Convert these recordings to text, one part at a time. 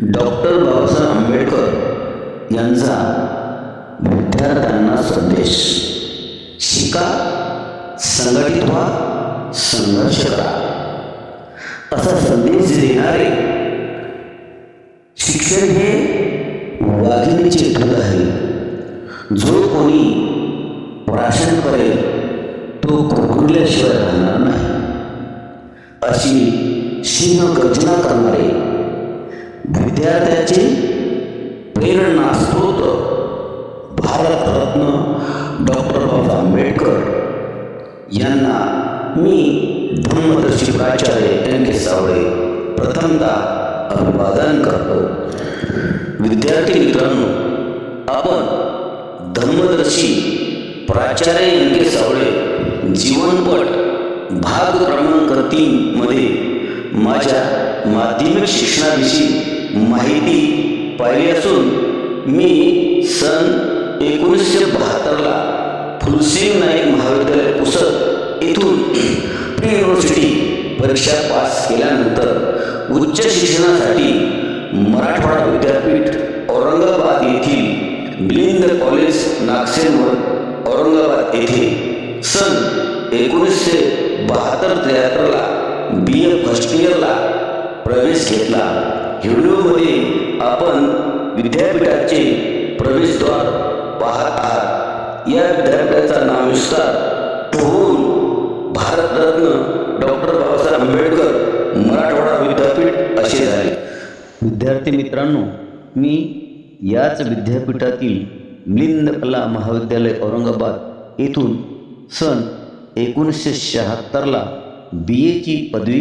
Doctor Babasaheb Ambedkar यांचा विद्यार्थ्यांना संदेश. शिका संघटित व्हा संघर्ष करा. असा संदेश देणारे शिक्षण हे वाघिणीचे ढग आहे. जो कोणी प्राशन करेल तो कुरकुरल्याशिवाय राहणार नाही. अशी सिंह गर्जना करणारे विद्यार्थ्याचे प्रेरणा स्रोत भारतरत्न डॉक्टर बाबासाहेब आंबेडकर यांना मी धर्मदर्शी प्राचार्य एन सावळे प्रथमदा अभिवादन करतो. विद्यार्थी मित्रांनो आपण धर्मदर्शी प्राचार्य एन सावळे जीवनपट भाग क्रमांक तीनमध्ये माझ्या माध्यमिक शिक्षणाविषयी माहिती पाहिली असून मी सन एकोणीसशे बहात्तरला फुलसिंग नाईक महाविद्यालय पुसद येथून प्री युनिव्हर्सिटी परीक्षा पास केल्यानंतर उच्च शिक्षणासाठी मराठवाडा विद्यापीठ औरंगाबाद येथील मिलिंद कॉलेज नागसेनवर औरंगाबाद येथे सन एकोणीसशे बहात्तर त्र्याहत्तरला बी ए फर्स्ट इयरला प्रवेश घेतला. व्हिडिओमध्ये आपण विद्यापीठाचे प्रवेशद्वार पाहत आहात. या विद्यापीठाचा नामविस्तार होऊन भारतरत्न डॉक्टर बाबासाहेब आंबेडकर मराठवाडा विद्यापीठ असे झाले. विद्यार्थी मित्रांनो मी याच विद्यापीठातील मिलिंद कला महाविद्यालय औरंगाबाद येथून सन एकोणीसशे शहात्तरला बी एची पदवी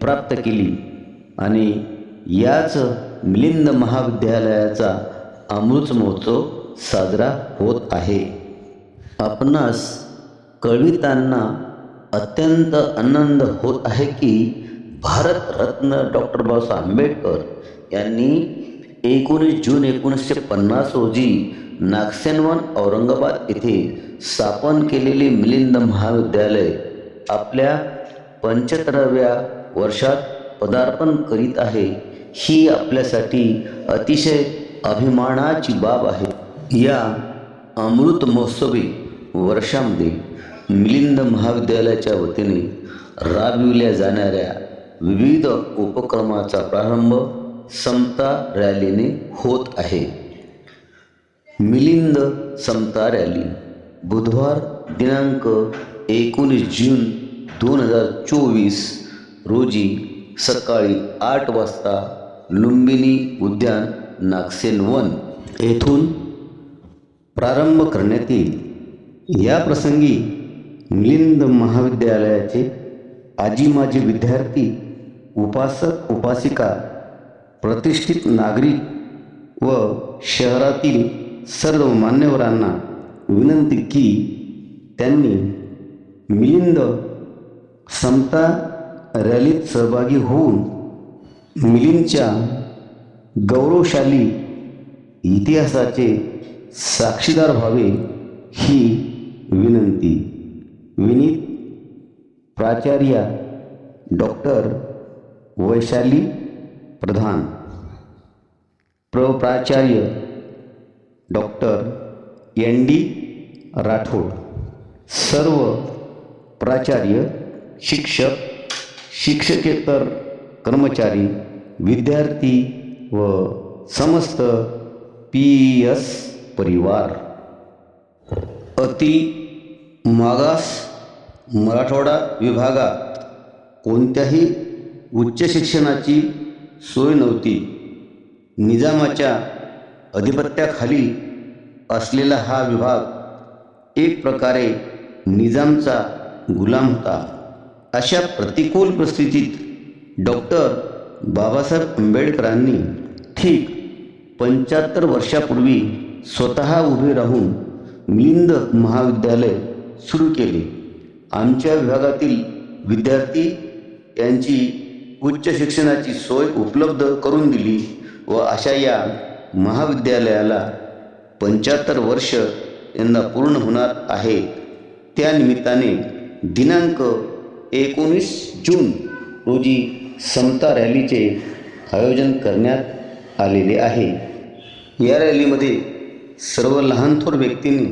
प्राप्त केली. आणि याच मिलिंद महाविद्यालयाचा अमृत महोत्सव साजरा होत आहे. आपणास कळवितांना अत्यंत आनंद होत आहे की भारतरत्न डॉक्टर बाबासाहेब आंबेडकर यांनी एकोणीस जून एकोणीसशे पन्नास रोजी नागसेनवन औरंगाबाद येथे स्थापन केलेले मिलिंद महाविद्यालय आपल्या पंच्याहत्तराव्या वर्षात पदार्पण करीत आहे. ही आपल्यासाठी अतिशय अभिमानाची बाब आहे. या अमृत महोत्सवी वर्षामध्ये मिलिंद महाविद्यालयाच्या वतीने राबविल्या जाणाऱ्या विविध उपक्रमाचा प्रारंभ समता रॅलीने होत आहे. मिलिंद समता रॅली बुधवार दिनांक एकोणीस जून दोन हजार चोवीस रोजी सकाळी आठ वाजता लुंबिनी उद्यान नागसेन वन येथून प्रारंभ करण्यात येईल. या प्रसंगी मिलिंद महाविद्यालयाचे आजी माजी विद्यार्थी उपासक उपासिका प्रतिष्ठित नागरिक व शहरातील सर्व मान्यवरांना विनंती की त्यांनी मिलिंद समता रॅलीत सहभागी होऊन मिलिंदच्या गौरवशाली इतिहासाचे साक्षीदार व्हावे ही विनंती. विनीत प्राचार्या डॉक्टर वैशाली प्रधान. प्र प्राचार्य डॉक्टर एन डी राठोड. सर्व प्राचार्य शिक्षक शिक्षकेतर कर्मचारी विद्यार्थी व समस्त पी एस परिवार. अति मागास मराठवाडा विभागात कोणत्याही उच्च शिक्षणाची सोय नव्हती. निजामाच्या अधिपत्याखाली असलेला हा विभाग एक प्रकारे निजामचा गुलाम होता. अशा प्रतिकूल परिस्थितीत डॉक्टर बाबासाहेब आंबेडकरांनी ठीक पंच्याहत्तर वर्षापूर्वी स्वतः उभे राहून मिलिंद महाविद्यालय सुरू केले. आमच्या विभागातील विद्यार्थी यांची उच्च शिक्षणाची सोय उपलब्ध करून दिली व अशा या महाविद्यालयाला पंच्याहत्तर वर्ष यंदा पूर्ण होणार आहे. त्यानिमित्ताने दिनांक एकोणीस जून रोजी समता रॅलीचे आयोजन करण्यात आलेले आहे. या रॅलीमध्ये सर्व लहानथोर व्यक्तींनी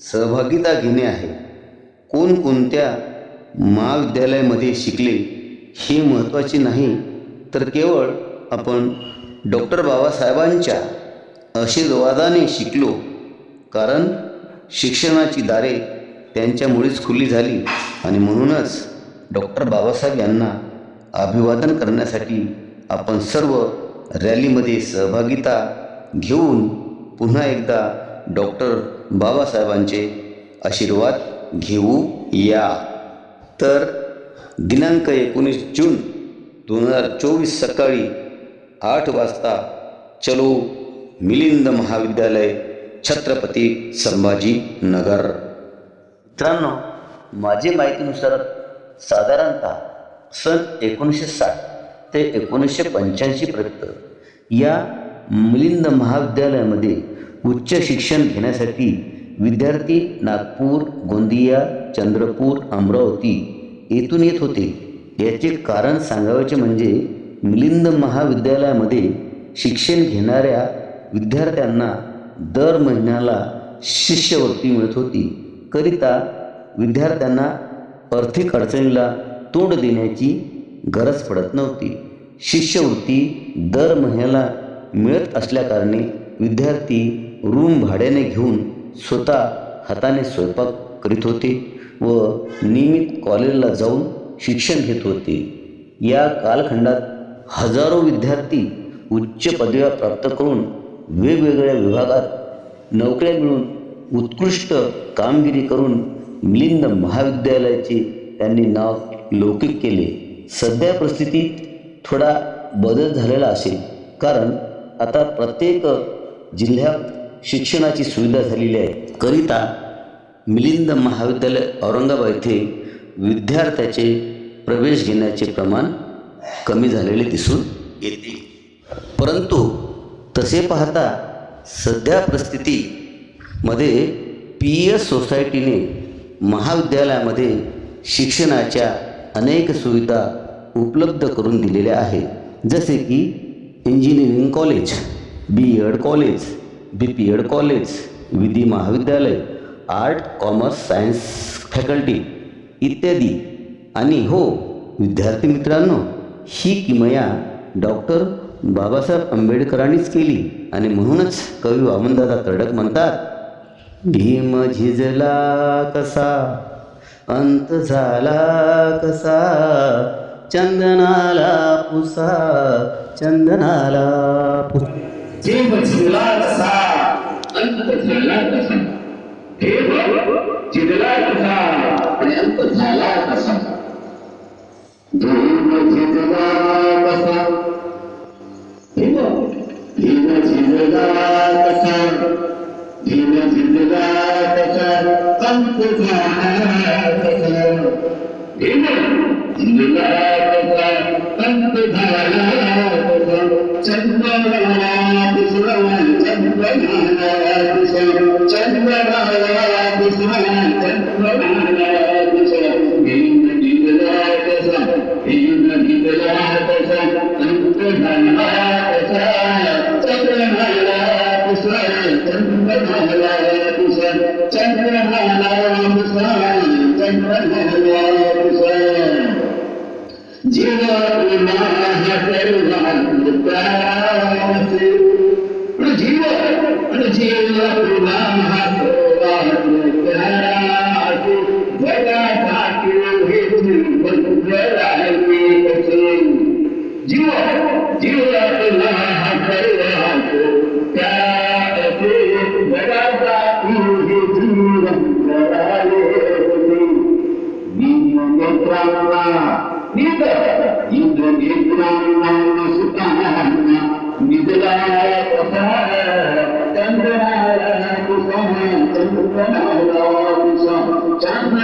सहभागिता घेणे आहे. कोणकोणत्या महाविद्यालयामध्ये शिकले हे महत्त्वाचे नाही तर केवळ आपण डॉक्टर बाबासाहेबांच्या आशीर्वादाने शिकलो कारण शिक्षणाची दारे त्यांच्यामुळेच खुली झाली आणि म्हणूनच डॉक्टर बाबासाहेब यांना अभिवादन करण्यासाठी आपण सर्व रॅलीमध्ये सहभागिता घेऊन पुन्हा एकदा डॉक्टर बाबासाहेबांचे आशीर्वाद घेऊ या. तर दिनांक एकोणीस जून दोन हजार चोवीस सकाळी आठ वाजता चलो मिलिंद महाविद्यालय छत्रपती संभाजी नगर. मित्रांनो माझे माहितीनुसार साधारणतः सन एकोणीसशे साठ ते एकोणीसशे पंच्याऐंशीपर्यंत या मिलिंद महाविद्यालयामध्ये उच्च शिक्षण घेण्यासाठी विद्यार्थी नागपूर गोंदिया चंद्रपूर अमरावती येथून येत होते. याचे कारण सांगावयाचे म्हणजे मिलिंद महाविद्यालयामध्ये शिक्षण घेणाऱ्या विद्यार्थ्यांना दर महिन्याला शिष्यवृत्ती मिळत होती. करिता विद्यार्थ्यांना आर्थिक अडचणीला तोंड देण्याची गरज पडत नव्हती. शिष्यवृत्ती दर महिन्याला मिळत असल्याकारणे विद्यार्थी रूम भाड्याने घेऊन स्वतः हाताने स्वयंपाक करीत होते व नियमित कॉलेजला जाऊन शिक्षण घेत होते. या कालखंडात हजारो विद्यार्थी उच्च पदव्या प्राप्त करून वेगवेगळ्या विभागात नोकऱ्या मिळून उत्कृष्ट कामगिरी करून मिलिंद महाविद्यालयाचे त्यांनी नाव लौकिक केले. सध्या परिस्थितीत थोडा बदल झालेला असेल. कारण आता प्रत्येक जिल्ह्यात शिक्षणाची सुविधा झालेली आहे. करिता मिलिंद महाविद्यालय औरंगाबाद येथे विद्यार्थ्याचे प्रवेश घेण्याचे प्रमाण कमी झालेले दिसून येते. परंतु तसे पाहता सध्या परिस्थितीमध्ये पी एस सोसायटीने महाविद्यालयामध्ये शिक्षणाच्या अनेक सुविधा उपलब्ध करून दिलेल्या आहेत. जसे की engineering college B Ed college B P Ed college विधी महाविद्यालय आर्ट कॉमर्स सायन्स फॅकल्टी इत्यादी. आणि हो विद्यार्थी मित्रांनो ही किमया डॉक्टर बाबासाहेब आंबेडकरांनीच केली. आणि म्हणूनच कवी वामनदादा तडक म्हणतात भीम झिजला कसा अंत झाला कसा? चंदनाला पुसा चंदनाला पुसा. जीव झिजला कसा? अंत झाला कसा? देव झिजला कसा? आणि अंत झाला कसा? देव झिजला कसा? देव देव कसा? देव कसा? अंत झाला जीव ছিল জীবন Thank you.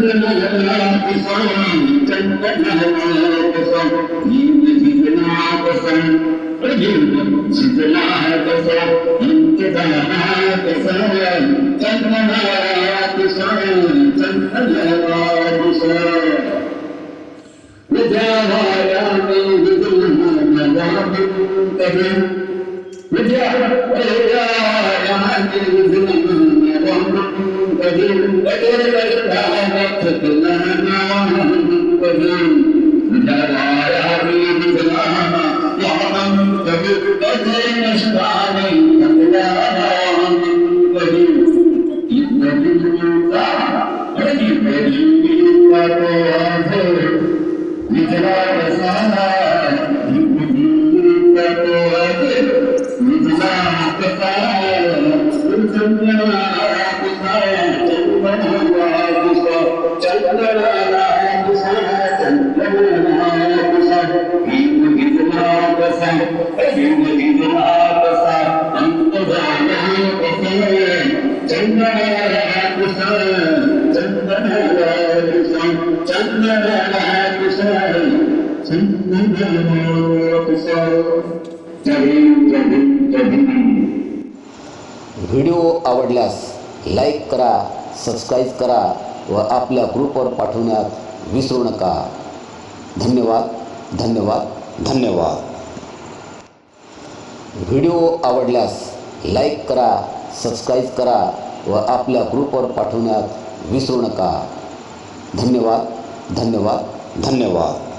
चंद्राला कुसा जीव जिजला कसा जीव जिजला कसा अंतराला कसा चंद्राला कुसा चंद्राला कुसा तेरे वाला को कहेगा धरून चंदनाला व्हिडिओ आवडल्यास लाईक करा सबस्क्राईब करा व आपल्या ग्रुपवर पाठवण्यात विसरू नका. धन्यवाद धन्यवाद धन्यवाद. व्हिडिओ आवडल्यास लाईक करा सबस्क्राईब करा व आपल्या ग्रुपवर पाठवण्यात विसरू नका. धन्यवाद धन्यवाद धन्यवाद.